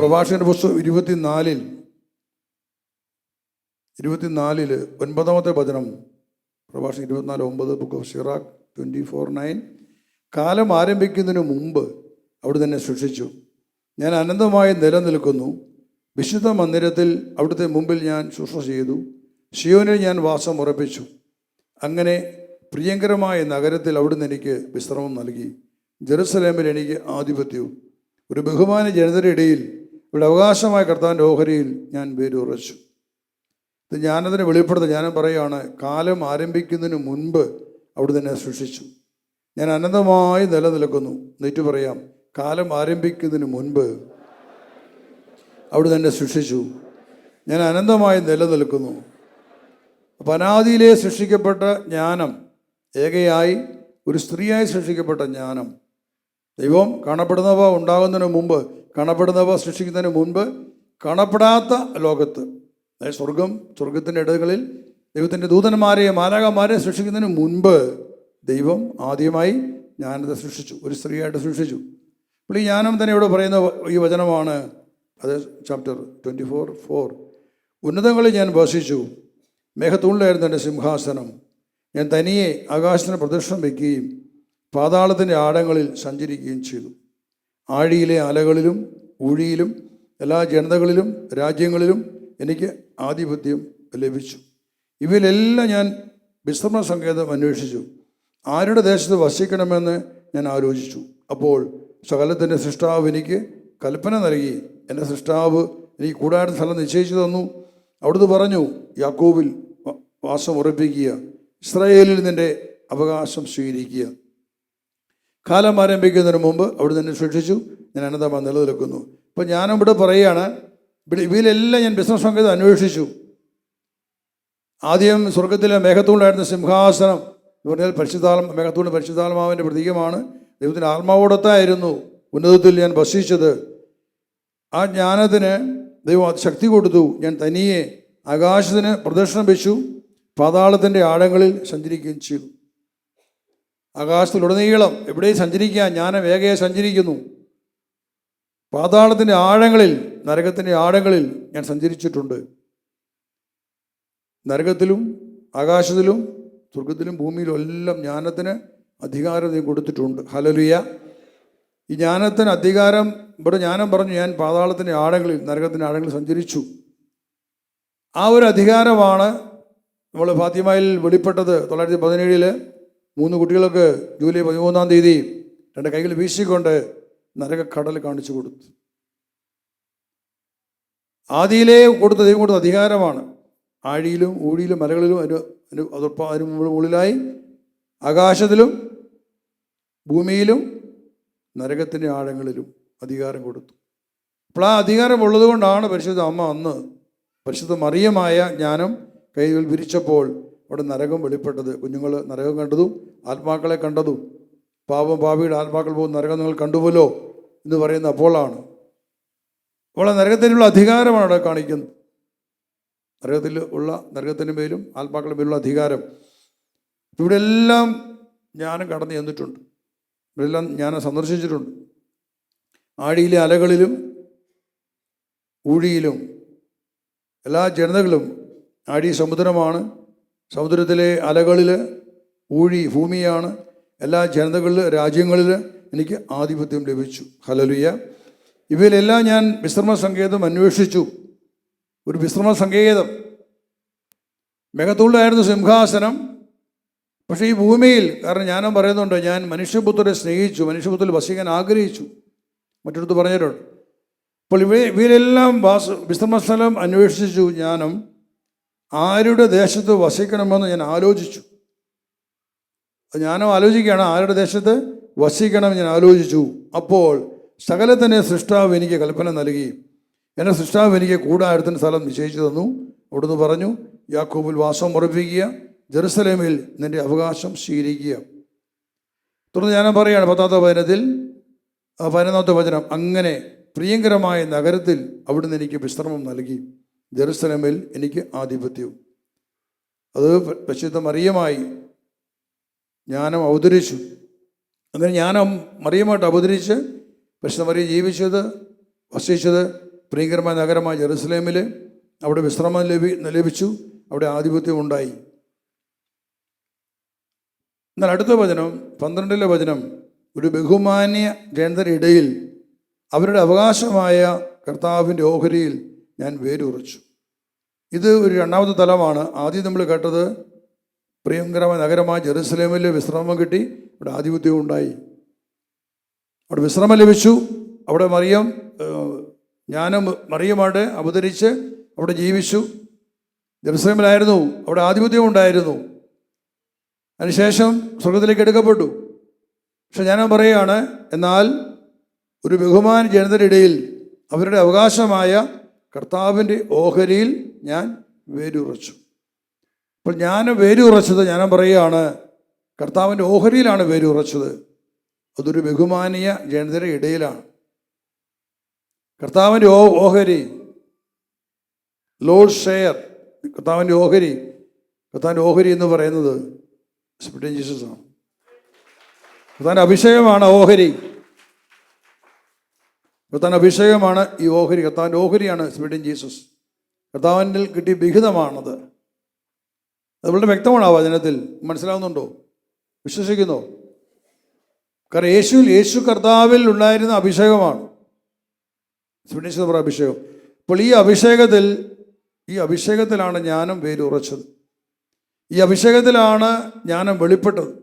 പ്രഭാഷകന്റെ പുസ്തകം ഇരുപത്തിനാലിൽ ഇരുപത്തിനാലിൽ ഒൻപതാമത്തെ വചനം പ്രഭാഷണം ഇരുപത്തിനാല് ഒമ്പത് book of Sirach twenty four nine കാലം ആരംഭിക്കുന്നതിന് മുമ്പ് അവിടെ തന്നെ സൃഷ്ടിച്ചു ഞാൻ അനന്തമായി നിലനിൽക്കുന്നു. വിശുദ്ധ മന്ദിരത്തിൽ അവിടുത്തെ മുമ്പിൽ ഞാൻ ശുശ്രൂഷ ചെയ്തു. ഷിയോനിൽ ഞാൻ വാസം ഉറപ്പിച്ചു. അങ്ങനെ പ്രിയങ്കരമായ നഗരത്തിൽ അവിടുന്ന് എനിക്ക് വിശ്രമം നൽകി. ജെറുസലേമിൽ എനിക്ക് ആധിപത്യവും ഒരു ബഹുമാന ജനതയുടെ ഇടയിൽ ഇവിടെ അവകാശമായ കർത്താവിന്റെ ഓഹരിയിൽ ഞാൻ വേരുറച്ചു ഇത് ഞാനതിനെ വെളിപ്പെടുത്ത. ഞാനും പറയുകയാണ് കാലം ആരംഭിക്കുന്നതിന് മുൻപ് അവിടെ തന്നെ സൃഷ്ടിച്ചു ഞാൻ അനന്തമായി നിലനിൽക്കുന്നു. നെറ്റ് പറയാം കാലം ആരംഭിക്കുന്നതിന് മുൻപ് അവിടെ തന്നെ സൃഷ്ടിച്ചു ഞാൻ അനന്തമായി നിലനിൽക്കുന്നു. അപ്പം അനാദിയിലെ സൃഷ്ടിക്കപ്പെട്ട ജ്ഞാനം ഏകയായി ഒരു സ്ത്രീയായി സൃഷ്ടിക്കപ്പെട്ട ജ്ഞാനം ദൈവം കാണപ്പെടുന്നവ ഉണ്ടാകുന്നതിന് മുമ്പ് കാണപ്പെടുന്നവ സൃഷ്ടിക്കുന്നതിന് മുൻപ് കാണപ്പെടാത്ത ലോകത്ത് അതായത് സ്വർഗം സ്വർഗത്തിന്റെ ഇടകളിൽ ദൈവത്തിന്റെ ദൂതന്മാരെയും മാലാകന്മാരെയും സൃഷ്ടിക്കുന്നതിന് മുൻപ് ദൈവം ആദ്യമായി ജ്ഞാനത്തെ സൃഷ്ടിച്ചു ഒരു സ്ത്രീയായിട്ട് സൃഷ്ടിച്ചു. അപ്പോൾ ഈ ജ്ഞാനം തന്നെ ഇവിടെ പറയുന്ന ഈ വചനമാണ് അത് ചാപ്റ്റർ ട്വന്റി ഫോർ ഫോർ ഉന്നതങ്ങളിൽ ഞാൻ വസിച്ചു മേഘത്തൂണിലായിരുന്നു എന്റെ സിംഹാസനം. ഞാൻ തനിയെ ആകാശത്തിന് പ്രദർശനം വയ്ക്കുകയും പാതാളത്തിന്റെ ആടങ്ങളിൽ സഞ്ചരിക്കുകയും ചെയ്തു. ആഴിയിലെ അലകളിലും ഊഴിയിലും എല്ലാ ജനതകളിലും രാജ്യങ്ങളിലും എനിക്ക് ആധിപത്യം ലഭിച്ചു. ഇവയിലെല്ലാം ഞാൻ വിശ്രമ സങ്കേതം അന്വേഷിച്ചു. ആരുടെ ദേശത്ത് വസിക്കണമെന്ന് ഞാൻ ആലോചിച്ചു. അപ്പോൾ സകലത്തിന്റെ സൃഷ്ടാവ് എനിക്ക് കൽപ്പന നൽകി. എന്റെ സൃഷ്ടാവ് എനിക്ക് കൂടാതെ സ്ഥലം നിശ്ചയിച്ചു തന്നു. അവിടുന്ന് പറഞ്ഞു യാക്കോബിൽ വാസം ഉറപ്പിക്കുക ഇസ്രായേലിൽ നിന്റെ അവകാശം സ്വീകരിക്കുക. കാലം ആരംഭിക്കുന്നതിന് മുമ്പ് അവിടെ നിന്നെ സൃഷ്ടിച്ചു ഞാൻ അനന്തമായി നിലനിൽക്കുന്നു. അപ്പോൾ ഞാനിവിടെ പറയുകയാണ് ഇവിടെ ഇവയിലെല്ലാം ഞാൻ ബിസിനസ് സംഗീതം അന്വേഷിച്ചു. ആദ്യം സ്വർഗത്തിലെ മേഘത്തൂണിലായിരുന്ന സിംഹാസനം എന്ന് പറഞ്ഞാൽ പരിശുദ്ധാത്മ മേഘത്തൂണ് പരിശുദ്ധാത്മാവിന്റെ പ്രതീകമാണ്. ദൈവത്തിന്റെ ആത്മാവോടത്തായിരുന്നു ഉന്നതത്തിൽ ഞാൻ വസിച്ചത്. ആ ജ്ഞാനത്തിന് ദൈവം ശക്തി കൊടുത്തു. ഞാൻ തനിയെ ആകാശത്തിന് പ്രദർശനം വെച്ചു പാതാളത്തിന്റെ ആഴങ്ങളിൽ സഞ്ചരിക്കുകയും ചെയ്തു. ആകാശത്തിലുടനീളം എവിടെയും സഞ്ചരിക്കാൻ ഞാൻ വേഗയെ സഞ്ചരിക്കുന്നു. പാതാളത്തിന്റെ ആഴങ്ങളിൽ നരകത്തിന്റെ ആഴങ്ങളിൽ ഞാൻ സഞ്ചരിച്ചിട്ടുണ്ട്. നരകത്തിലും ആകാശത്തിലും സ്വർഗത്തിലും ഭൂമിയിലും എല്ലാം ജ്ഞാനത്തിന് അധികാരം നീ കൊടുത്തിട്ടുണ്ട്. ഹലലുയ ഈ ജ്ഞാനത്തിന് അധികാരം ഇവിടെ ജ്ഞാനം പറഞ്ഞു ഞാൻ പാതാളത്തിന്റെ ആഴങ്ങളിൽ നരകത്തിന്റെ ആഴങ്ങളിൽ സഞ്ചരിച്ചു. ആ ഒരു അധികാരമാണ് നമ്മൾ ഫാത്തിമയിൽ വെളിപ്പെട്ടത് തൊള്ളായിരത്തി പതിനേഴിൽ. മൂന്ന് കുട്ടികൾക്ക് ജൂലൈ പതിമൂന്നാം തീയതി രണ്ട് കൈകൾ വീശിക്കൊണ്ട് നരകക്കടൽ കാണിച്ചു കൊടുത്തു. ആദിയിലേ കൊടുത്ത ദൈവം കൊടുത്ത അധികാരമാണ്. ആഴിയിലും ഊഴിയിലും മലകളിലും അതിന് അതിന് അതോടൊപ്പം അതിന് മുകളിലായി. ആകാശത്തിലും ഭൂമിയിലും നരകത്തിന്റെ ആഴങ്ങളിലും അധികാരം കൊടുത്തു. അപ്പോൾ ആ അധികാരം ഉള്ളതുകൊണ്ടാണ് പരിശുദ്ധ അമ്മ അന്ന് പരിശുദ്ധ മറിയമായ ജ്ഞാനം കൈകൾ വിരിച്ചപ്പോൾ അവിടെ നരകം വെളിപ്പെട്ടത്. കുഞ്ഞുങ്ങൾ നരകം കണ്ടതും ആത്മാക്കളെ കണ്ടതും. പാപം പാപിയുടെ ആത്മാക്കൾ പോകുന്ന നരകം നിങ്ങൾ കണ്ടുപോലോ എന്ന് പറയുന്ന അപ്പോളാണ്. അപ്പോൾ ആ നരകത്തിനുള്ള അധികാരമാണ് അവിടെ കാണിക്കുന്നത്. നരകത്തിൽ ഉള്ള നരകത്തിന്റെ മേലും ആത്മാക്കളുടെ മേലുള്ള അധികാരം. ഇവിടെ എല്ലാം ജ്ഞാനം കടന്നു ചെന്നിട്ടുണ്ട്. ഇവിടെല്ലാം ഞാൻ സന്ദർശിച്ചിട്ടുണ്ട്. ആഴിയിലെ അലകളിലും ഊഴിയിലും എല്ലാ ജനതകളും ആഴി സമുദ്രമാണ്. സമുദ്രത്തിലെ അലകളിൽ ഊഴി ഭൂമിയാണ്. എല്ലാ ജനതകളിൽ രാജ്യങ്ങളിൽ എനിക്ക് ആധിപത്യം ലഭിച്ചു. ഹലലുയ ഇവയിലെല്ലാം ഞാൻ വിശ്രമ സങ്കേതം അന്വേഷിച്ചു. ഒരു വിശ്രമ സങ്കേതം മേഘത്തുള്ളായിരുന്നു സിംഹാസനം. പക്ഷേ ഈ ഭൂമിയിൽ കാരണം ഞാനും പറയുന്നുണ്ട് ഞാൻ മനുഷ്യപുത്രരെ സ്നേഹിച്ചു മനുഷ്യപുത്രൽ വസിക്കാൻ ആഗ്രഹിച്ചു. മറ്റൊരു പറഞ്ഞിട്ടുണ്ട്. അപ്പോൾ ഇവ ഇവയിലെല്ലാം വാസ വിശ്രമസ്ഥലം അന്വേഷിച്ചു ഞാനും. ആരുടെ ദേശത്ത് വസിക്കണമെന്ന് ഞാൻ ആലോചിച്ചു. അത് ഞാനും ആലോചിക്കുകയാണ് ആരുടെ ദേശത്ത് വസിക്കണം ഞാൻ ആലോചിച്ചു. അപ്പോൾ സകലത്തിന്റെ സൃഷ്ടാവ് എനിക്ക് കൽപ്പന നൽകി. എന്റെ സൃഷ്ടാവ് എനിക്ക് കൂടാരത്തിന് സ്ഥലം നിശ്ചയിച്ചു തന്നു. അവിടുന്ന് പറഞ്ഞു യാക്കൂബിൽ വാസം ഉറപ്പിക്കുക ജെറുസലേമിൽ നിന്റെ അവകാശം സ്വീകരിക്കുക. തുടർന്ന് ഞാൻ പറയുകയാണ് പത്താമത്തെ വചനത്തിൽ പതിനൊന്നാമത്തെ വചനം അങ്ങനെ പ്രിയങ്കരമായ നഗരത്തിൽ അവിടുന്ന് എനിക്ക് വിശ്രമം നൽകി. ജെറുസലേമിൽ എനിക്ക് ആധിപത്യവും അത് പരിശുദ്ധ മറിയമായി ജ്ഞാനം അവതരിച്ചു. അങ്ങനെ ജ്ഞാനം മറിയമായിട്ട് അവതരിച്ച് പരിശുദ്ധ മറിയ ജീവിച്ചത് വസിച്ചത് പ്രിയങ്കരമായ നഗരമായ ജെറുസലേമിൽ അവിടെ വിശ്രമം ലഭി ലഭിച്ചു. അവിടെ ആധിപത്യം ഉണ്ടായി. എന്നാൽ അടുത്ത വചനം പന്ത്രണ്ടിലെ വചനം ഒരു ബഹുമാന്യ ജനതയുടെ ഇടയിൽ അവരുടെ അവകാശമായ കർത്താവിന്റെ ഓഹരിയിൽ ഞാൻ വേരുറച്ചു. ഇത് ഒരു രണ്ടാമത്തെ തലമാണ്. ആദ്യം നമ്മൾ കേട്ടത് പ്രിയങ്കരമായ നഗരമായ ജെറുസലേമിൽ വിശ്രമം കിട്ടി. അവിടെ ആധിപത്യം ഉണ്ടായി. അവിടെ വിശ്രമം ലഭിച്ചു. അവിടെ മറിയം ജ്ഞാനം മറിയമായിട്ട് അവതരിച്ച് അവിടെ ജീവിച്ചു. ജെറുസലേമിലായിരുന്നു. അവിടെ ആധിപത്യം ഉണ്ടായിരുന്നു. അതിനുശേഷം സ്വർഗത്തിലേക്ക് എടുക്കപ്പെട്ടു. പക്ഷെ ഞാൻ പറയുകയാണ് എന്നാൽ ഒരു ബഹുമാന ജനതയുടെ ഇടയിൽ അവരുടെ അവകാശമായ കർത്താവിന്റെ ഓഹരിയിൽ ഞാൻ വേരുറച്ചു. അപ്പോൾ ഞാൻ വേരുറച്ചത് ഞാൻ പറയുകയാണ് കർത്താവിന്റെ ഓഹരിയിലാണ് വേരുറച്ചത്. അതൊരു ബഹുമാനീയ ജനതയുടെ ഇടയിലാണ്. കർത്താവിന്റെ ഓ ഓഹരി ലോഡ് ഷെയർ കർത്താവിന്റെ ഓഹരി കർത്താവിന്റെ ഓഹരി എന്ന് പറയുന്നത് സ്പിരിറ്റ് ജീസസ് ആണ് കർത്താവിന്റെ അഭിഷേകമാണ് ഓഹരി. കർത്താവിന്റെ അഭിഷേകമാണ് ഈ ഓഹരി. കർത്താവിന്റെ ഓഹരിയാണ് സ്പീഡിൻ ജീസസ്. കർത്താവിന്റെ കിട്ടിയ വിഹിതമാണത്. അത് വളരെ വ്യക്തമാണ് ആ വചനത്തിൽ മനസ്സിലാവുന്നുണ്ടോ? വിശ്വസിക്കുന്നോ? കാരണം യേശുവിൽ യേശു കർത്താവിൽ ഉണ്ടായിരുന്ന അഭിഷേകമാണ്. സ്പിരിറ്റ് പറ അഭിഷേകം. അപ്പോൾ ഈ അഭിഷേകത്തിൽ ഈ അഭിഷേകത്തിലാണ് ജ്ഞാനം വേരുറച്ചത്. ഈ അഭിഷേകത്തിലാണ് ജ്ഞാനം വെളിപ്പെട്ടത്.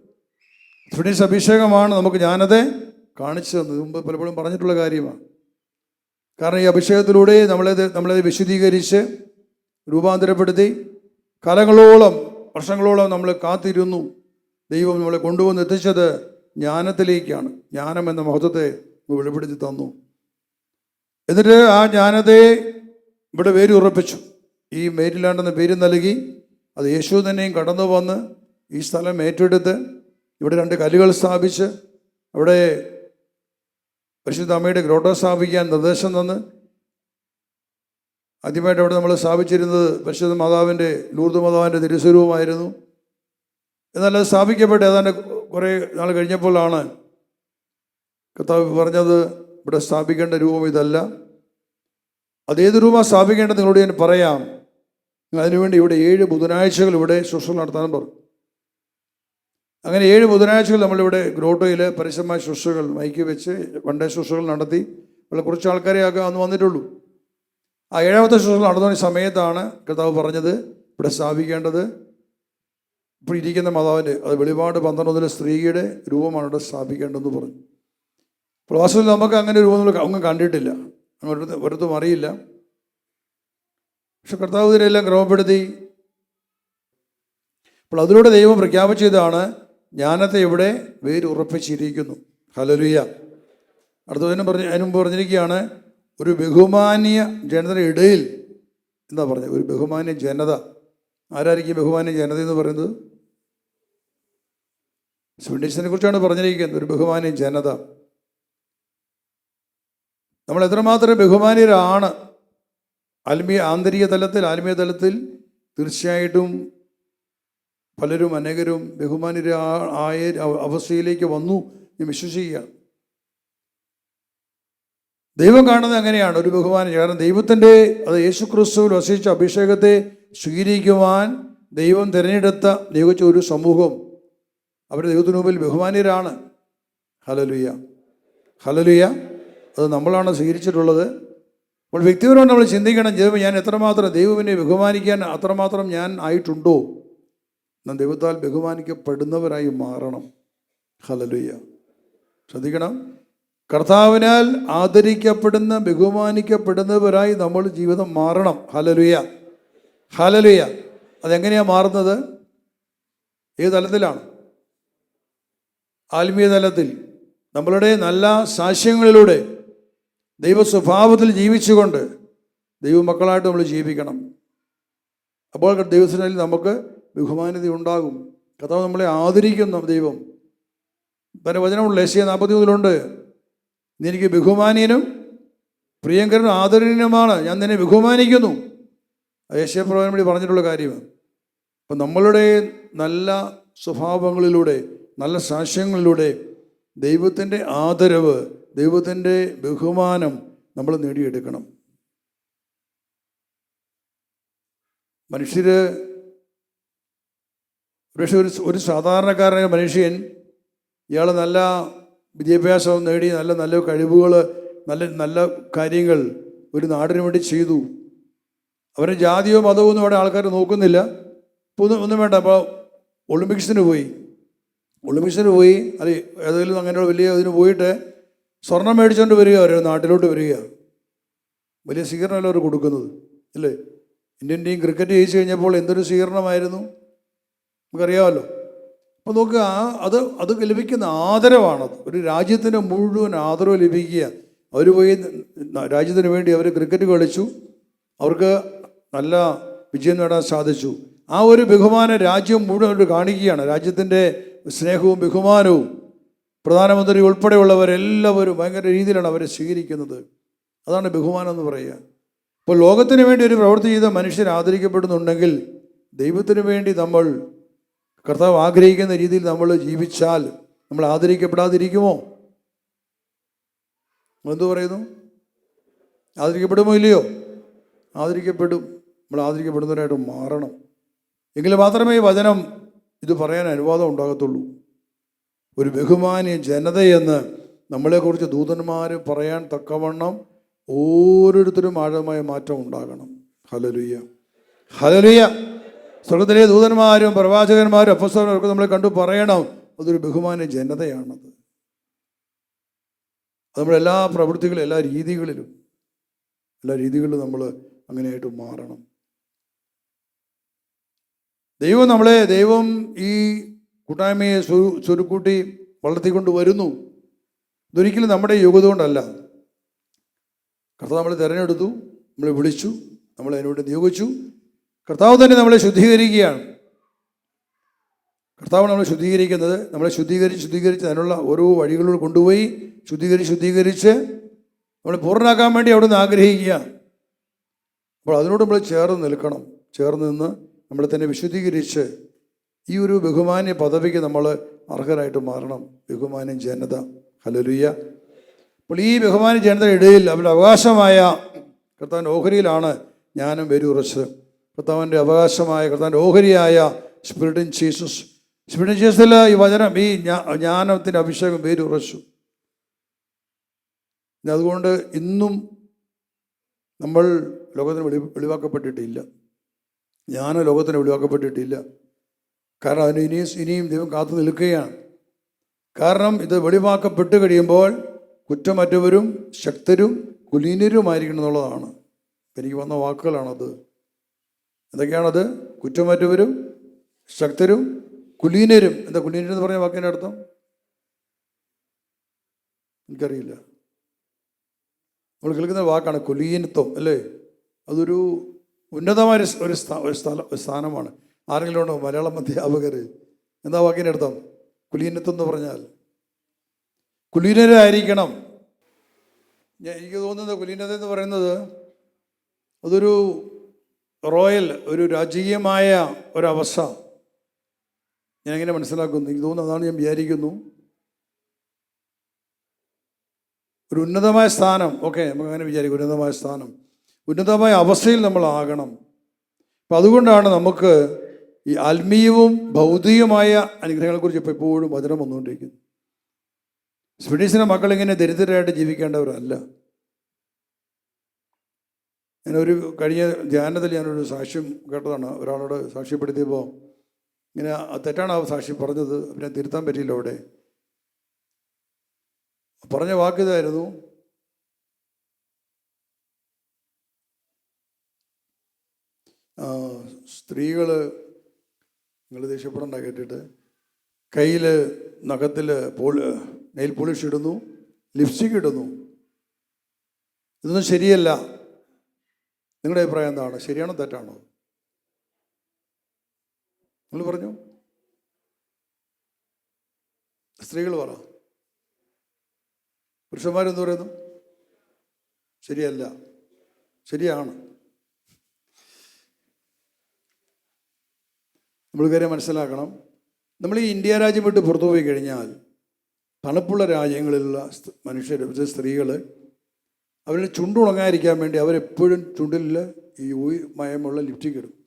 സ്പിരിറ്റ് അഭിഷേകമാണ് നമുക്ക് ജ്ഞാനത്തെ കാണിച്ചു തന്നത്. മുമ്പ് പലപ്പോഴും പറഞ്ഞിട്ടുള്ള കാര്യമാണ്. കാരണം ഈ അഭിഷേകത്തിലൂടെ നമ്മളത് നമ്മളത് വിശദീകരിച്ച് രൂപാന്തരപ്പെടുത്തി കാലങ്ങളോളം വർഷങ്ങളോളം നമ്മൾ കാത്തിരുന്നു. ദൈവം നമ്മളെ കൊണ്ടുവന്ന് എത്തിച്ചത് ജ്ഞാനത്തിലേക്കാണ്. ജ്ഞാനം എന്ന മഹത്വത്തെ വെളിപ്പെടുത്തി തന്നു. എന്നിട്ട് ആ ജ്ഞാനത്തെ ഇവിടെ പേര് ഉറപ്പിച്ചു ഈ മേരിലാണ്ട് എന്ന പേര് നൽകി അത് യേശു തന്നെയും കടന്നു വന്ന് ഈ സ്ഥലം ഏറ്റെടുത്ത് ഇവിടെ രണ്ട് കല്ലുകൾ സ്ഥാപിച്ച് അവിടെ പരിശുദ്ധ അമ്മയുടെ ഗ്രോട്ടോ സ്ഥാപിക്കാൻ നിർദ്ദേശം തന്ന് ആദ്യമായിട്ട് അവിടെ നമ്മൾ സ്ഥാപിച്ചിരുന്നത് പരിശുദ്ധ മാതാവിന്റെ ലൂർദ് മാതാവിന്റെ തിരുസ്വരൂപമായിരുന്നു. എന്നാൽ അത് സ്ഥാപിക്കപ്പെട്ട് ഏതാണ്ട് കുറേ നാൾ കഴിഞ്ഞപ്പോഴാണ് കർത്താവ് പറഞ്ഞത് ഇവിടെ സ്ഥാപിക്കേണ്ട രൂപം ഇതല്ല. അതേത് രൂപം സ്ഥാപിക്കേണ്ടത് നിങ്ങളോട് ഞാൻ പറയാം. അതിനുവേണ്ടി ഇവിടെ ഏഴ് ബുധനാഴ്ചകൾ ഇവിടെ ശുശ്രൂഷ നടത്താനും പറഞ്ഞു. അങ്ങനെ ഏഴ് ബുധനാഴ്ചകൾ നമ്മളിവിടെ ഗ്രോട്ടോയിൽ പരസ്യമായ ശുശ്രൂഷകൾ മൈക്ക് വെച്ച് വൺ ഡേ ശുശ്രൂഷകൾ നടത്തി. വളരെ കുറച്ച് ആൾക്കാരെ ആകെ അന്ന് വന്നിട്ടുള്ളൂ. ആ ഏഴാമത്തെ ശുശ്രൂഷ നടന്ന സമയത്താണ് കർത്താവ് പറഞ്ഞത് ഇവിടെ സ്ഥാപിക്കേണ്ടത്. ഇപ്പോൾ ഇരിക്കുന്ന മാതാവിന്റെ അത് വെളിപാട് പന്ത്രണ്ടൊന്നിലെ സ്ത്രീയുടെ രൂപമാണ് ഇവിടെ സ്ഥാപിക്കേണ്ടതെന്ന് പറഞ്ഞു. അപ്പോൾ വാസ്തവത്തിൽ നമുക്ക് അങ്ങനെ രൂപം ഒന്നും കണ്ടിട്ടില്ല. അങ്ങോട്ട് ഒരിടത്തും അറിയില്ല. പക്ഷെ കർത്താവ് ഇതിനെല്ലാം ക്രമപ്പെടുത്തി. അപ്പോൾ അതിലൂടെ ദൈവം പ്രഖ്യാപിച്ചതാണ് ജ്ഞാനത്തെ ഇവിടെ വേരുറപ്പിച്ചിരിക്കുന്നു. ഹലലുയ അടുത്ത ദിനം പറഞ്ഞ് അതിന് മുമ്പ് പറഞ്ഞിരിക്കുകയാണ് ഒരു ബഹുമാന്യ ജനതയുടെ ഇടയിൽ എന്താ പറഞ്ഞത്? ഒരു ബഹുമാന്യ ജനത. ആരായിരിക്കും ബഹുമാന്യ ജനത എന്ന് പറയുന്നത്? സ്വിൻഡീസിനെ കുറിച്ചാണ് പറഞ്ഞിരിക്കുന്നത് ഒരു ബഹുമാന്യ ജനത. നമ്മൾ എത്രമാത്രം ബഹുമാന്യരാണ്. ആത്മീയ ആന്തരിക തലത്തിൽ ആത്മീയ തലത്തിൽ തീർച്ചയായിട്ടും പലരും അനേകരും ബഹുമാന്യര ആയ അവസ്ഥയിലേക്ക് വന്നു എന്ന് വിശ്വസിക്കുകയാണ്. ദൈവം കാണുന്നത് അങ്ങനെയാണ്. ഒരു ബഹുമാനം. കാരണം ദൈവത്തിന്റെ അത് യേശു ക്രിസ്തുവിൽ വസിച്ച അഭിഷേകത്തെ സ്വീകരിക്കുവാൻ ദൈവം തിരഞ്ഞെടുത്ത ദൈവിച്ച ഒരു സമൂഹം അവർ ദൈവത്തിന് മുമ്പിൽ ബഹുമാന്യരാണ്. ഹലലുയ ഹലലുയ അത് നമ്മളാണ് സ്വീകരിച്ചിട്ടുള്ളത്. അപ്പോൾ വ്യക്തിപരമായിട്ട് നമ്മൾ ചിന്തിക്കണം. ദൈവം ഞാൻ എത്രമാത്രം ദൈവവിനെ ബഹുമാനിക്കാൻ അത്രമാത്രം ഞാൻ ആയിട്ടുണ്ടോ? നാം ദൈവത്താൽ ബഹുമാനിക്കപ്പെടുന്നവരായി മാറണം. ഹലലുയ്യ ശ്രദ്ധിക്കണം. കർത്താവിനാൽ ആദരിക്കപ്പെടുന്ന ബഹുമാനിക്കപ്പെടുന്നവരായി നമ്മൾ ജീവിതം മാറണം. ഹലലുയ ഹലലുയ അതെങ്ങനെയാണ് മാറുന്നത്? ഏത് തലത്തിലാണ്? ആത്മീയ തലത്തിൽ. നമ്മളുടെ നല്ല സാക്ഷ്യങ്ങളിലൂടെ ദൈവ സ്വഭാവത്തിൽ ജീവിച്ചുകൊണ്ട് ദൈവമക്കളായിട്ട് നമ്മൾ ജീവിക്കണം. അപ്പോൾ ദൈവത്തിനായി നമുക്ക് ബഹുമാനത ഉണ്ടാകും. കഥാവ് നമ്മളെ ആദരിക്കുന്ന ദൈവം. തന്റെ വചനമുള്ള ഏഷ്യ നാൽപ്പത്തി മൂന്നിലുണ്ട് നീ എനിക്ക് ബഹുമാനീയനും പ്രിയങ്കരനും ആദരണീയനുമാണ്. ഞാൻ നിന്നെ ബഹുമാനിക്കുന്നു. ഏഷ്യ പ്രവചനം വഴി പറഞ്ഞിട്ടുള്ള കാര്യമാണ് അപ്പം നമ്മളുടെ നല്ല സ്വഭാവങ്ങളിലൂടെ നല്ല സാക്ഷ്യങ്ങളിലൂടെ ദൈവത്തിന്റെ ആദരവ് ദൈവത്തിന്റെ ബഹുമാനം നമ്മൾ നേടിയെടുക്കണം. മനുഷ്യർ പക്ഷേ ഒരു ഒരു സാധാരണക്കാരനായ മനുഷ്യൻ ഇയാൾ നല്ല വിദ്യാഭ്യാസം നേടി നല്ല നല്ല കഴിവുകൾ നല്ല നല്ല കാര്യങ്ങൾ ഒരു നാടിന് വേണ്ടി ചെയ്തു. അവരെ ജാതിയോ മതമോ ഒന്നും അവിടെ ആൾക്കാർ നോക്കുന്നില്ല. ഒന്നും ഒന്നും വേണ്ട. അപ്പോൾ ഒളിമ്പിക്സിന് പോയി. ഒളിമ്പിക്സിന് പോയി. അത് ഏതെങ്കിലും അങ്ങനെയുള്ള വലിയ ഇതിന് പോയിട്ട് സ്വർണം മേടിച്ചുകൊണ്ട് വരിക അവരുടെ നാട്ടിലോട്ട് വരിക. വലിയ സ്വീകരണമല്ല അവർ കൊടുക്കുന്നത്? അല്ലേ? ഇന്ത്യൻ ടീം ക്രിക്കറ്റ് ജയിച്ചു കഴിഞ്ഞപ്പോൾ എന്തൊരു സ്വീകരണമായിരുന്നു? നമുക്കറിയാമല്ലോ. അപ്പോൾ നോക്കുക അത് അത് ലഭിക്കുന്ന ആദരവാണത്. ഒരു രാജ്യത്തിന് മുഴുവൻ ആദരവ് ലഭിക്കുക. അവർ പോയി രാജ്യത്തിന് വേണ്ടി അവർ ക്രിക്കറ്റ് കളിച്ചു. അവർക്ക് നല്ല വിജയം നേടാൻ സാധിച്ചു. ആ ഒരു ബഹുമാനം രാജ്യം മുഴുവൻ അവർ കാണിക്കുകയാണ്. രാജ്യത്തിന്റെ സ്നേഹവും ബഹുമാനവും. പ്രധാനമന്ത്രി ഉൾപ്പെടെയുള്ളവരെല്ലാവരും ഭയങ്കര രീതിയിലാണ് അവരെ സ്വീകരിക്കുന്നത്. അതാണ് ബഹുമാനം എന്ന് പറയുക. അപ്പോൾ ലോകത്തിന് വേണ്ടി ഒരു പ്രവൃത്തി ചെയ്ത മനുഷ്യർ ആദരിക്കപ്പെടുന്നുണ്ടെങ്കിൽ ദൈവത്തിന് വേണ്ടി നമ്മൾ കർത്താവ് ആഗ്രഹിക്കുന്ന രീതിയിൽ നമ്മൾ ജീവിച്ചാൽ നമ്മൾ ആദരിക്കപ്പെടാതിരിക്കുമോ? എന്തു പറയുന്നു? ആദരിക്കപ്പെടുമോ ഇല്ലയോ? ആദരിക്കപ്പെടും. നമ്മൾ ആദരിക്കപ്പെടുന്നവരായിട്ട് മാറണം. എങ്കിൽ മാത്രമേ വചനം ഇത് പറയാൻ അനുവാദം ഉണ്ടാകത്തുള്ളൂ. ഒരു ബഹുമാന്യ ജനതയെന്ന് നമ്മളെക്കുറിച്ച് ദൂതന്മാർ പറയാൻ തക്കവണ്ണം ഓരോരുത്തരും ആഴമായ മാറ്റം ഉണ്ടാകണം. ഹലലുയ്യ ഹലലുയ്യ സ്വർഗത്തിലെ ദൂതന്മാരും പ്രവാചകന്മാരും അപ്പസ്തവരും ഒക്കെ നമ്മളെ കണ്ടു പറയണം. അതൊരു ബഹുമാന ജനതയാണത്. നമ്മുടെ എല്ലാ പ്രവൃത്തികളും എല്ലാ രീതികളിലും എല്ലാ രീതികളിലും നമ്മൾ അങ്ങനെയായിട്ട് മാറണം. ദൈവം നമ്മളെ ദൈവം ഈ കൂട്ടായ്മയെ ചുരുക്കൂട്ടി വളർത്തിക്കൊണ്ട് വരുന്നു. ഇതൊരിക്കലും നമ്മുടെ യോഗ്യത കൊണ്ടല്ല കർത്താവ് നമ്മളെ തിരഞ്ഞെടുത്തു നമ്മളെ വിളിച്ചു നമ്മളെ അതിനുവേണ്ടി നിയോഗിച്ചു. കർത്താവ് തന്നെ നമ്മളെ ശുദ്ധീകരിക്കുകയാണ്. കർത്താവ് നമ്മളെ ശുദ്ധീകരിക്കുന്നത് നമ്മളെ ശുദ്ധീകരിച്ച് ശുദ്ധീകരിച്ച് അതിനുള്ള ഓരോ വഴികളിലൂടെ കൊണ്ടുപോയി ശുദ്ധീകരിച്ച് ശുദ്ധീകരിച്ച് നമ്മളെ പൂർണമാക്കാൻ വേണ്ടി അവിടെ നിന്ന് ആഗ്രഹിക്കുക. അപ്പോൾ അതിനോട് നമ്മൾ ചേർന്ന് നിൽക്കണം. ചേർന്ന് നിന്ന് നമ്മളെ തന്നെ വിശുദ്ധീകരിച്ച് ഈ ഒരു ബഹുമാന്യ പദവിക്ക് നമ്മൾ അർഹരായിട്ട് മാറണം. ബഹുമാന്യ ജനത. ഹലലുയ്യ അപ്പോൾ ഈ ബഹുമാന ജനതയുടെ ഇടയിൽ അവരുടെ അവകാശമായ കർത്താവിന്റെ ഓഹരിയിലാണ് ഞാനും വേരുറച്ചത് കർത്താവിന്റെ അവകാശമായ കർത്താവിന്റെ ഓഹരിയായ സ്പിരിറ്റിൻ ജീസസ് സ്പിരിറ്റിൻ ജീസസിൽ ഈ വചനം ഈ ജ്ഞാ- ജ്ഞാനത്തിന്റെ അഭിഷേകം വേരുറച്ചു. ഉറച്ചു അതുകൊണ്ട് ഇന്നും നമ്മൾ ലോകത്തിന് വെളി വെളിവാക്കപ്പെട്ടിട്ടില്ല. ഞാൻ ലോകത്തിന് വെളിവാക്കപ്പെട്ടിട്ടില്ല. കാരണം അതിന് ഇനിയും ഇനിയും ദൈവം കാത്തു നിൽക്കുകയാണ്. കാരണം ഇത് വെളിവാക്കപ്പെട്ട് കഴിയുമ്പോൾ കുറ്റമറ്റവരും ശക്തരും കുലീനരുമായിരിക്കണം എന്നുള്ളതാണ്. എനിക്ക് വന്ന വാക്കുകളാണത്. എന്തൊക്കെയാണത്? കുറ്റമറ്റവരും ശക്തരും കുലീനരും. എന്താ കുലീനരും എന്ന് പറഞ്ഞ വാക്കിന്റെ അർത്ഥം? എനിക്കറിയില്ല. നമ്മൾ കേൾക്കുന്ന വാക്കാണ് കുലീനത്വം അല്ലേ? അതൊരു ഉന്നതമായ ഒരു ഒരു സ്ഥാ- ഒരു സ്ഥല ഒരു സ്ഥാനമാണ്. ആരെങ്കിലും ഉണ്ടോ? മലയാളം അധ്യാപകർ. എന്താ വാക്കിന്റെ അർത്ഥം? കുലീനത്വം എന്ന് പറഞ്ഞാൽ. കുലീനരായിരിക്കണം. എനിക്ക് തോന്നുന്നത് കുലീനത എന്ന് പറയുന്നത് അതൊരു റോയൽ ഒരു രാജകീയമായ ഒരവസ്ഥ. ഞാൻ എങ്ങനെ മനസ്സിലാക്കുന്നു. എനിക്ക് തോന്നുന്നു അതാണ് ഞാൻ വിചാരിക്കുന്നു. ഒരു ഉന്നതമായ സ്ഥാനം. ഓക്കെ നമുക്ക് അങ്ങനെ വിചാരിക്കും. ഉന്നതമായ സ്ഥാനം. ഉന്നതമായ അവസ്ഥയിൽ നമ്മൾ ആകണം. അപ്പം അതുകൊണ്ടാണ് നമുക്ക് ഈ ആത്മീയവും ഭൗതികമായ അനുഗ്രഹങ്ങളെക്കുറിച്ച് ഇപ്പോൾ എപ്പോഴും വചനം വന്നുകൊണ്ടിരിക്കുന്നത്. സ്പിഡീസിന്റെ മക്കൾ ഇങ്ങനെ ദരിദ്രരായിട്ട് ജീവിക്കേണ്ടവരല്ല. ഞാനൊരു കഴിഞ്ഞ ധ്യാനത്തിൽ ഞാനൊരു സാക്ഷ്യം കേട്ടതാണ്. ഒരാളോട് സാക്ഷ്യപ്പെടുത്തിയപ്പോൾ ഇങ്ങനെ തെറ്റാണ് ആ സാക്ഷ്യം പറഞ്ഞത്. പിന്നെ തിരുത്താൻ പറ്റിയില്ല അവിടെ. പറഞ്ഞ വാക്കിതായിരുന്നു സ്ത്രീകൾ നിങ്ങൾ ദേഷ്യപ്പെടണ്ട കേട്ടിട്ട് കയ്യിൽ നഖത്തിൽ പോളി നെയിൽ പോളിഷ് ഇടുന്നു ലിപ്സ്റ്റിക് ഇടുന്നു. ഇതൊന്നും ശരിയല്ല. നിങ്ങളുടെ അഭിപ്രായം എന്താണ്? ശരിയാണോ തെറ്റാണോ? നിങ്ങൾ പറഞ്ഞു. സ്ത്രീകൾ പറ. പുരുഷന്മാരെന്ത് പറയുന്നു? ശരിയല്ല. ശരിയാണ്. നമ്മൾ കാര്യം മനസ്സിലാക്കണം. നമ്മൾ ഈ ഇന്ത്യ രാജ്യം വിട്ട് പുറത്തു പോയി കഴിഞ്ഞാൽ തണുപ്പുള്ള രാജ്യങ്ങളിലുള്ള മനുഷ്യർ സ്ത്രീകൾ അവരുടെ ചുണ്ടുണങ്ങാതിരിക്കാൻ വേണ്ടി അവരെപ്പോഴും ചുണ്ടിൽ ഈ ഉയ് മയമുള്ള ലിപ്സ്റ്റിക് ഇടും.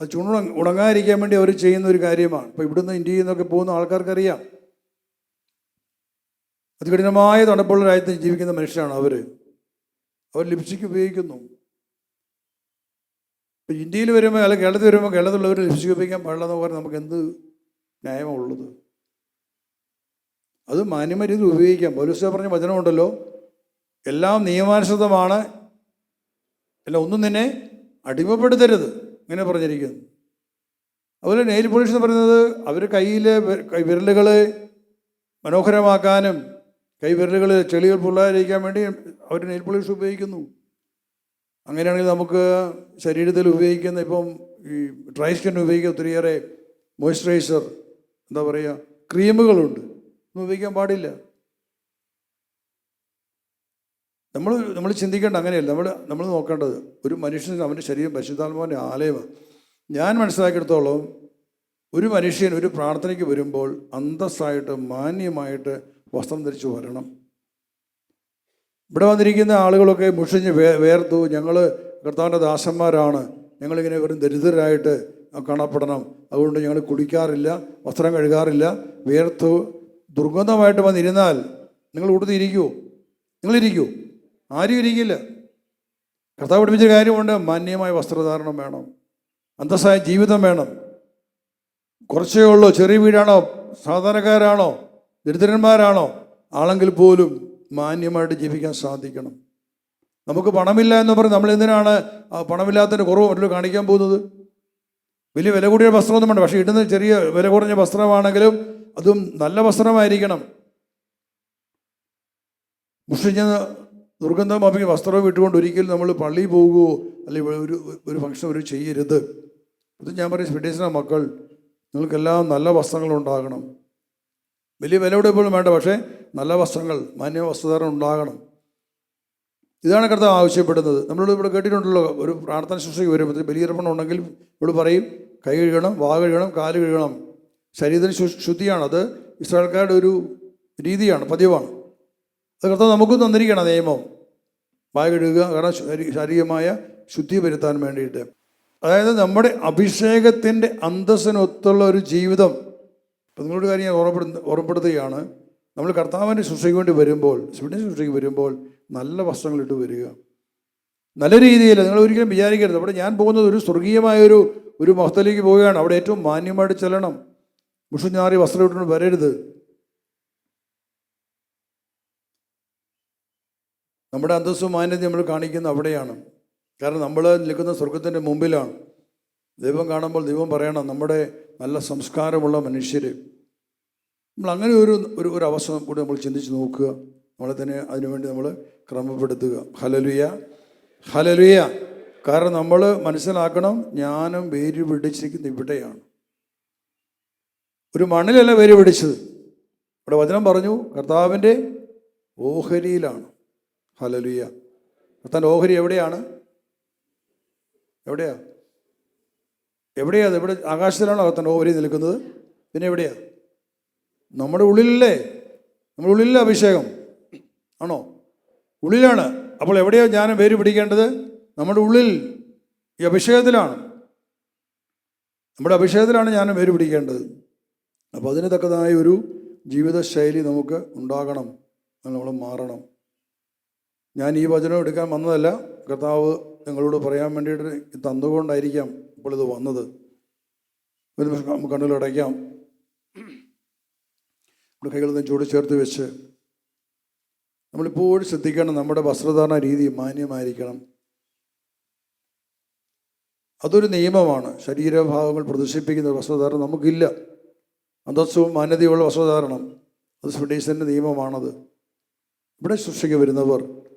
അത് ചുണ്ടുണ ഉണങ്ങാതിരിക്കാൻ വേണ്ടി അവർ ചെയ്യുന്ന ഒരു കാര്യമാണ്. ഇപ്പോൾ ഇവിടുന്ന് ഇന്ത്യയിൽ നിന്നൊക്കെ പോകുന്ന ആൾക്കാർക്കറിയാം. അതികഠിനമായ തണുപ്പുള്ള രാജ്യത്ത് ജീവിക്കുന്ന മനുഷ്യരാണ് അവർ അവർ ലിപ്സ്റ്റിക് ഉപയോഗിക്കുന്നു. ഇപ്പം ഇന്ത്യയിൽ വരുമ്പോൾ അല്ലെങ്കിൽ കേരളത്തിൽ വരുമ്പോൾ കേരളത്തിലുള്ളവർ ലിപ്സ്റ്റിക് ഉപയോഗിക്കാൻ പാടില്ലെന്ന് പറഞ്ഞാൽ നമുക്ക് എന്ത് ന്യായമാണുള്ളത് അത് മാന്യമരീതി ഉപയോഗിക്കാം. പോലീസ് പറഞ്ഞ വചനമുണ്ടല്ലോ. എല്ലാം നിയമാനുസൃതമാണ്. അല്ല ഒന്നും നിന്നെ അടിമപ്പെടുത്തരുത്. ഇങ്ങനെ പറഞ്ഞിരിക്കുന്നു. അതുപോലെ നെയിൽ പോളിഷ് എന്ന് പറയുന്നത് അവർ കയ്യിലെ വിരലുകൾ മനോഹരമാക്കാനും കൈവിരലുകൾ ചെളികൾ പൊള്ളാതിരിക്കാൻ വേണ്ടി അവർ നെയിൽ പോളിഷ് ഉപയോഗിക്കുന്നു. അങ്ങനെയാണെങ്കിൽ നമുക്ക് ശരീരത്തിൽ ഉപയോഗിക്കുന്ന ഇപ്പം ഈ ഡ്രൈ സ്കിൻ ഉപയോഗിക്കുന്ന ഒത്തിരിയേറെ മോയ്സ്ചറൈസർ എന്താ പറയുക ക്രീമുകളുണ്ട്. ഒന്നും ഉപയോഗിക്കാൻ പാടില്ല. നമ്മൾ നമ്മൾ ചിന്തിക്കേണ്ട അങ്ങനെയല്ല. നമ്മൾ നമ്മൾ നോക്കേണ്ടത് ഒരു മനുഷ്യൻ അവന്റെ ശരീരം പരിശുദ്ധാത്മാവിന്റെ ആലയമാണ്. ഞാൻ മനസ്സിലാക്കിയെടുത്തോളം ഒരു മനുഷ്യൻ ഒരു പ്രാർത്ഥനയ്ക്ക് വരുമ്പോൾ അന്തസ്സായിട്ട് മാന്യമായിട്ട് വസ്ത്രം ധരിച്ചു വരണം. ഇവിടെ വന്നിരിക്കുന്ന ആളുകളൊക്കെ മുഷിഞ്ഞ് വേ വേർത്തു. ഞങ്ങൾ കർത്താവിന്റെ ദാസന്മാരാണ്. ഞങ്ങളിങ്ങനെ വെറും ദരിദ്രരായിട്ട് കാണപ്പെടണം. അതുകൊണ്ട് ഞങ്ങൾ കുടിക്കാറില്ല വസ്ത്രം കഴുകാറില്ല. വേർത്തു. ദുർഗന്ധമായിട്ട് വന്നിരുന്നാൽ നിങ്ങൾ ഉടുത്തിരിക്കുമോ നിങ്ങളിരിക്കുമോ ആരും ഇരിക്കില്ല. കർത്താവ് പഠിപ്പിച്ച കാര്യമുണ്ട്. മാന്യമായ വസ്ത്രധാരണം വേണം. അന്തസ്സായ ജീവിതം വേണം. കുറച്ചേ ഉള്ളൂ. ചെറിയ വീടാണോ? സാധാരണക്കാരാണോ? ദരിദ്രന്മാരാണോ? ആണെങ്കിൽ പോലും മാന്യമായിട്ട് ജീവിക്കാൻ സാധിക്കണം. നമുക്ക് പണമില്ല എന്ന് പറഞ്ഞ് നമ്മൾ എന്തിനാണ് ആ പണമില്ലാത്തതിന്റെ കുറവ് മറ്റുള്ള കാണിക്കാൻ പോകുന്നത്? വലിയ വില കൂടിയ വസ്ത്രമൊന്നും വേണ്ട. പക്ഷേ ഇടുന്ന ചെറിയ വില കുറഞ്ഞ വസ്ത്രമാണെങ്കിലും അതും നല്ല വസ്ത്രമായിരിക്കണം. മുഷിഞ്ഞ ദുർഗന്ധം അഭിക്ക് വസ്ത്രം ഇട്ടുകൊണ്ട് ഒരിക്കലും നമ്മൾ പള്ളിയിൽ പോകുമോ അല്ലെങ്കിൽ ഒരു ഒരു ഫംഗ്ഷൻ ഒരു ചെയ്യരുത്. ഇത് ഞാൻ പറയും സ്പിറ്റീസിന മക്കൾ നിങ്ങൾക്കെല്ലാം നല്ല വസ്ത്രങ്ങൾ ഉണ്ടാകണം. വലിയ വില പോലും വേണ്ട പക്ഷേ നല്ല വസ്ത്രങ്ങൾ മാന്യ വസ്ത്രധാരണം ഉണ്ടാകണം. ഇതാണ് കർത്താവ് ആവശ്യപ്പെടുന്നത്. നമ്മളോട് ഇവിടെ കേട്ടിട്ടുണ്ടല്ലോ ഒരു പ്രാർത്ഥന ശുശ്രൂഷയ്ക്ക് വരുമ്പോൾ ബലിയർപ്പണം ഉണ്ടെങ്കിൽ ഇവിടെ പറയും കൈ കഴുകണം വാ കഴുകണം കാൽ കഴുകണം. ശരീരത്തിന് ശുദ്ധിയാണ്. അത് ഇസ്രായേൽക്കാരുടെ ഒരു രീതിയാണ് പതിവാണ്. അത് കർത്താവ് നമുക്കും തന്നിരിക്കണം നിയമം. വായ കഴുകുക കാരണം ശാരീരികമായ ശുദ്ധി വരുത്താൻ വേണ്ടിയിട്ട്. അതായത് നമ്മുടെ അഭിഷേകത്തിന്റെ അന്തസ്സിനൊത്തുള്ള ഒരു ജീവിതം. ഇപ്പം നിങ്ങളൊരു കാര്യം ഞാൻ ഓർമ്മപ്പെടുന്ന ഓർമ്മപ്പെടുത്തുകയാണ്. നമ്മൾ കർത്താവിന്റെ ശുശ്രൂഷയ്ക്ക് വേണ്ടി വരുമ്പോൾ സ്വിഡിൻ ശുശ്രൂഷയ്ക്ക് വരുമ്പോൾ നല്ല വസ്ത്രങ്ങളിട്ട് വരിക. നല്ല രീതിയിൽ നിങ്ങൾ ഒരിക്കലും വിചാരിക്കരുത്. അവിടെ ഞാൻ പോകുന്നത് ഒരു സ്വർഗീയമായ ഒരു ഒരു മഹത്തിലേക്ക് പോവുകയാണ്. അവിടെ ഏറ്റവും മാന്യമായിട്ട് ചെല്ലണം. മുഷുഞ്ഞാറി വസ്ത്രം ഇട്ടുകൊണ്ട് വരരുത്. നമ്മുടെ അന്തസ്സും മാന്യത നമ്മൾ കാണിക്കുന്ന അവിടെയാണ്. കാരണം നമ്മൾ നിൽക്കുന്ന സ്വർഗത്തിന്റെ മുമ്പിലാണ്. ദൈവം കാണുമ്പോൾ ദൈവം പറയണം നമ്മുടെ നല്ല സംസ്കാരമുള്ള മനുഷ്യർ നമ്മൾ അങ്ങനെ ഒരു ഒരു ഒരു അവസ്ഥ കൂടി നമ്മൾ ചിന്തിച്ച് നോക്കുക. നമ്മളെ തന്നെ അതിനുവേണ്ടി നമ്മൾ ക്രമപ്പെടുത്തുക. ഹലലുയ ഹലലുയ കാരണം നമ്മൾ മനസ്സിലാക്കണം ജ്ഞാനം വേര് പിടിച്ചിരിക്കുന്ന ഇവിടെയാണ്. ഒരു മണ്ണിലല്ല വേര് പിടിച്ചത്. ഇവിടെ വചനം പറഞ്ഞു കർത്താവിന്റെ ഓഹരിയിലാണ്. ഹലലുയ കർത്താൻ ഓഹരി എവിടെയാണ്? എവിടെയാ? എവിടെയാ അത്? എവിടെ ആകാശത്തിലാണോ കർത്താൻ ഓഹരി നിൽക്കുന്നത്? പിന്നെ എവിടെയാ? നമ്മുടെ ഉള്ളിലല്ലേ? നമ്മുടെ ഉള്ളിലെ അഭിഷേകം. ആണോ? ഉള്ളിലാണ്. അപ്പോൾ എവിടെയോ ജ്ഞാനം വേര് പിടിക്കേണ്ടത്? നമ്മുടെ ഉള്ളിൽ. ഈ അഭിഷേകത്തിലാണ്. നമ്മുടെ അഭിഷേകത്തിലാണ് ജ്ഞാനം വേര് പിടിക്കേണ്ടത്. അപ്പോൾ അതിന് തക്കതായ ഒരു ജീവിതശൈലി നമുക്ക് ഉണ്ടാകണം. നമ്മൾ മാറണം. ഞാൻ ഈ വചനം എടുക്കാൻ വന്നതല്ല. കർത്താവ് നിങ്ങളോട് പറയാൻ വേണ്ടിയിട്ട് തന്നുകൊണ്ടായിരിക്കാം ഇപ്പോൾ ഇത് വന്നത്. ഒരു നമുക്ക് കണ്ണിലടയ്ക്കാം നമ്മുടെ കൈകളൊന്നും ചൂട് ചേർത്ത് വെച്ച് നമ്മളിപ്പോഴും ശ്രദ്ധിക്കണം നമ്മുടെ വസ്ത്രധാരണ രീതി മാന്യമായിരിക്കണം. അതൊരു നിയമമാണ്. ശരീരഭാവങ്ങൾ പ്രദർശിപ്പിക്കുന്ന വസ്ത്രധാരണം നമുക്കില്ല. അന്തസ്സവും മാന്യതയുള്ള വസ്ത്രധാരണം. അത് സ്വഡീസിന്റെ നിയമമാണത്. ഇവിടെ ശുശ്രൂഷയ്ക്ക് വരുന്നവർ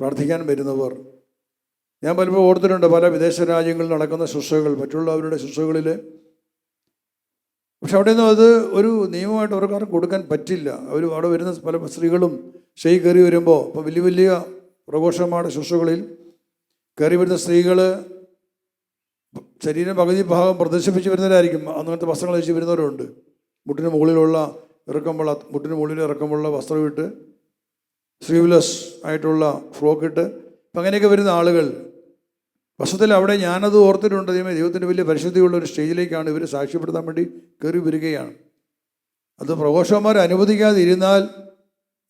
പ്രാർത്ഥിക്കാൻ വരുന്നവർ. ഞാൻ പലപ്പോൾ ഓർത്തിട്ടുണ്ട് പല വിദേശ രാജ്യങ്ങളിൽ നടക്കുന്ന ശുശ്രൂഷകൾ മറ്റുള്ളവരുടെ ശുശ്രൂഷകളിൽ പക്ഷെ അവിടെ നിന്നും അത് ഒരു നിയമമായിട്ട് അവർക്കാർക്കും കൊടുക്കാൻ പറ്റില്ല. അവർ അവിടെ വരുന്ന പല സ്ത്രീകളും ഷെയ് കയറി വരുമ്പോൾ ഇപ്പോൾ വലിയ വലിയ പ്രഘോഷമായ ശുശ്രൂഷകളിൽ. കയറി വരുന്ന സ്ത്രീകൾ ശരീരം പകുതി ഭാഗം പ്രദർശിപ്പിച്ച് വരുന്നവരായിരിക്കും. അങ്ങനത്തെ വസ്ത്രങ്ങൾ ധരിച്ച് വരുന്നവരുണ്ട്. മുട്ടിന് മുകളിലുള്ള ഇറക്കമുള്ള മുട്ടിന് മുകളിൽ ഇറക്കമുള്ള വസ്ത്രം ഇട്ട് സ്ലീവ്ലെസ് ആയിട്ടുള്ള ഫ്രോക്ക് ഇട്ട്. അപ്പം അങ്ങനെയൊക്കെ വരുന്ന ആളുകൾ വസ്തുത്തിൽ അവിടെ ഞാനത് ഓർത്തിട്ടുണ്ട് ദൈവമേ ദൈവത്തിന്റെ വലിയ പരിശുദ്ധിയുള്ള ഒരു സ്റ്റേജിലേക്കാണ് ഇവർ സാക്ഷ്യപ്പെടുത്താൻ വേണ്ടി കയറി വരികയാണ്. അത് പ്രഘോഷന്മാർ അനുവദിക്കാതെ ഇരുന്നാൽ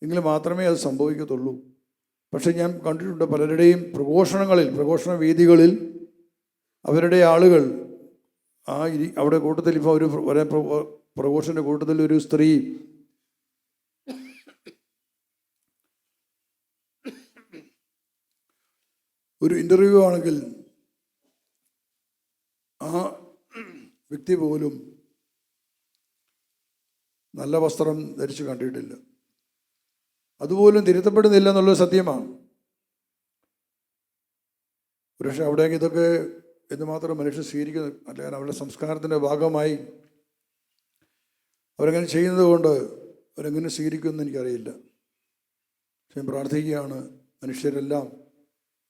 എങ്കിൽ മാത്രമേ അത് സംഭവിക്കത്തുള്ളൂ. പക്ഷേ ഞാൻ കണ്ടിട്ടുണ്ട് പലരുടെയും പ്രഘോഷണങ്ങളിൽ പ്രഘോഷണ വേദികളിൽ അവരുടെ ആളുകൾ ആ ഇരി അവിടെ കൂട്ടത്തിൽ ഇപ്പോൾ ഒരേ പ്രഘോഷന്റെ കൂട്ടത്തിൽ ഒരു സ്ത്രീ ഒരു ഇന്റർവ്യൂ ആണെങ്കിൽ ആ വ്യക്തി പോലും നല്ല വസ്ത്രം ധരിച്ചു കണ്ടിട്ടില്ല അതുപോലും തിരുത്തപ്പെടുന്നില്ല എന്നുള്ളത് സത്യമാണ്. പക്ഷേ അവിടേക്ക് ഇതൊക്കെ എന്തുമാത്രം മനുഷ്യർ സ്വീകരിക്കുന്നു അല്ലെങ്കിൽ അവരുടെ സംസ്കാരത്തിന്റെ ഭാഗമായി അവരങ്ങനെ ചെയ്യുന്നത് കൊണ്ട് അവരെങ്ങനെ സ്വീകരിക്കുമെന്ന് എനിക്കറിയില്ല. പക്ഷെ പ്രാർത്ഥിക്കുകയാണ് മനുഷ്യരെല്ലാം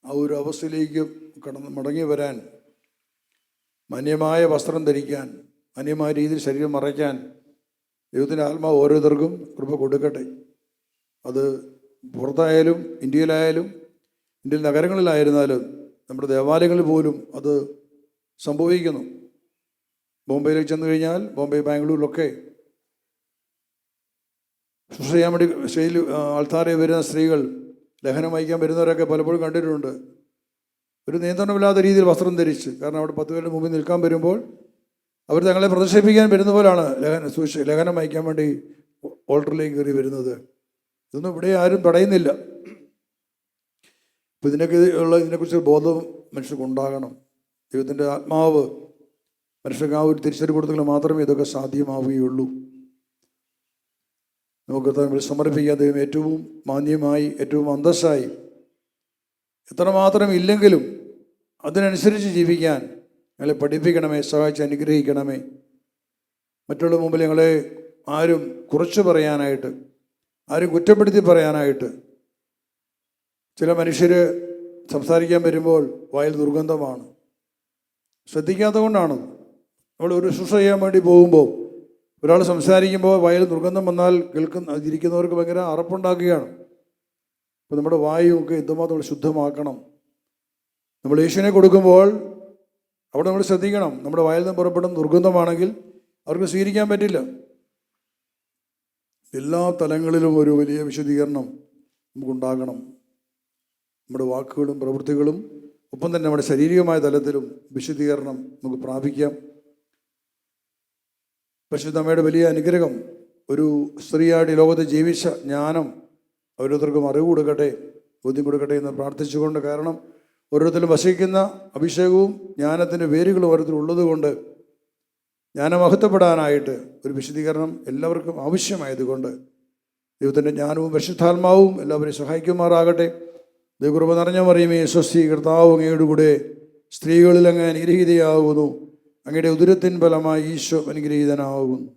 ആ ഒരു അവസ്ഥയിലേക്ക് കടന്ന് മടങ്ങി വരാൻ മാന്യമായ വസ്ത്രം ധരിക്കാൻ മാന്യമായ രീതിയിൽ ശരീരം മറയ്ക്കാൻ ദൈവത്തിന്റെ ആത്മാവ് ഓരോരുത്തർക്കും കൃപ കൊടുക്കട്ടെ. അത് പുറത്തായാലും ഇന്ത്യയിലായാലും ഇന്ത്യയിൽ നഗരങ്ങളിലായിരുന്നാലും നമ്മുടെ ദേവാലയങ്ങളിൽ പോലും അത് സംഭവിക്കുന്നു. ബോംബെയിലേക്ക് ചെന്ന് കഴിഞ്ഞാൽ ബോംബെ ബാംഗ്ലൂരിലൊക്കെ ശുശ്രൂഷ ചെയ്യാൻ വേണ്ടി സ്റ്റേജിൽ ആൾത്താരെ വരുന്ന സ്ത്രീകൾ ലഹനം വഹിക്കാൻ വരുന്നവരൊക്കെ പലപ്പോഴും കണ്ടിട്ടുണ്ട്. ഒരു നിയന്ത്രണമില്ലാത്ത രീതിയിൽ വസ്ത്രം ധരിച്ച് കാരണം അവിടെ പത്ത് പേരുടെ മുമ്പിൽ നിൽക്കാൻ വരുമ്പോൾ അവർ തങ്ങളെ പ്രദർശിപ്പിക്കാൻ വരുന്ന പോലാണ് ലഹന സൂക്ഷ ലഹനം വഹിക്കാൻ വേണ്ടി ഓൾട്ടറിലേക്ക് കയറി വരുന്നത്. ഇതൊന്നും ഇവിടെ ആരും തടയുന്നില്ല. അപ്പം ഇതിനൊക്കെ ഉള്ള ഇതിനെക്കുറിച്ച് ബോധം മനുഷ്യർക്ക് ഉണ്ടാകണം. ദൈവത്തിന്റെ ആത്മാവ് മനുഷ്യർക്ക് ആ ഒരു തിരിച്ചറിവ് കൊടുത്തെങ്കിൽ മാത്രമേ ഇതൊക്കെ സാധ്യമാവുകയുള്ളൂ. നമുക്ക് തമ്മിൽ സമർപ്പിക്കാൻ ദൈവം ഏറ്റവും മാന്യമായി ഏറ്റവും അന്തസ്സായി. എത്രമാത്രം ഇല്ലെങ്കിലും അതിനനുസരിച്ച് ജീവിക്കാൻ ഞങ്ങളെ പഠിപ്പിക്കണമേ സഹായിച്ച് അനുഗ്രഹിക്കണമേ. മറ്റുള്ള മുമ്പിൽ ഞങ്ങളെ ആരും കുറച്ച് പറയാനായിട്ട് ആരും കുറ്റപ്പെടുത്തി പറയാനായിട്ട് ചില മനുഷ്യർ സംസാരിക്കാൻ വരുമ്പോൾ വായിൽ ദുർഗന്ധമാണ്. ശ്രദ്ധിക്കാത്തത് കൊണ്ടാണ് നമ്മൾ ഒരു ശുശ്രൂഷ ചെയ്യാൻ വേണ്ടി പോകുമ്പോൾ ഒരാൾ സംസാരിക്കുമ്പോൾ വായിൽ ദുർഗന്ധം വന്നാൽ കേൾക്കുന്ന ഇരിക്കുന്നവർക്ക് ഭയങ്കര അറപ്പുണ്ടാക്കുകയാണ്. അപ്പോൾ നമ്മുടെ വായുവൊക്കെ എന്തുമാത്രം നമ്മൾ ശുദ്ധമാക്കണം. നമ്മൾ യേശുവിനെ കൊടുക്കുമ്പോൾ അവിടെ നമ്മൾ ശ്രദ്ധിക്കണം. നമ്മുടെ വായിൽ നിന്ന് പുറപ്പെടുന്ന ദുർഗന്ധമാണെങ്കിൽ അവർക്ക് സ്വീകരിക്കാൻ പറ്റില്ല. എല്ലാ തലങ്ങളിലും ഒരു വലിയ വിശദീകരണം നമുക്കുണ്ടാകണം. നമ്മുടെ വാക്കുകളും പ്രവൃത്തികളും ഒപ്പം തന്നെ നമ്മുടെ ശാരീരികമായ തലത്തിലും വിശദീകരണം നമുക്ക് പ്രാപിക്കാം. പരിശുദ്ധമ്മയുടെ വലിയ അനുഗ്രഹം ഒരു സ്ത്രീയായിട്ട് ലോകത്തെ ജീവിച്ച ജ്ഞാനം ഓരോരുത്തർക്കും അറിവ് കൊടുക്കട്ടെ ബോധ്യം കൊടുക്കട്ടെ എന്ന് പ്രാർത്ഥിച്ചുകൊണ്ട് കാരണം ഓരോരുത്തരും വസിക്കുന്ന അഭിഷേകവും ജ്ഞാനത്തിന്റെ വേരുകളും ഓരോരുത്തരും ഉള്ളതുകൊണ്ട് ജ്ഞാനമഹത്വപ്പെടാനായിട്ട് ഒരു വിശദീകരണം എല്ലാവർക്കും ആവശ്യമായതുകൊണ്ട് ദൈവത്തിന്റെ ജ്ഞാനവും പരിശുദ്ധാത്മാവും എല്ലാവരെയും സഹായിക്കുമാറാകട്ടെ. ദൈവകൃപ നിറഞ്ഞ മറിയുമേ സ്വസ്തി കർത്താവ് അങ്ങയുടെ കൂടെ സ്ത്രീകളിൽ അനുഗ്രഹീതയാകുന്നു. അങ്ങയുടെ ഉദരത്തിൻ ഫലമായി ഈശോ അനുഗ്രഹീതനാകുന്നു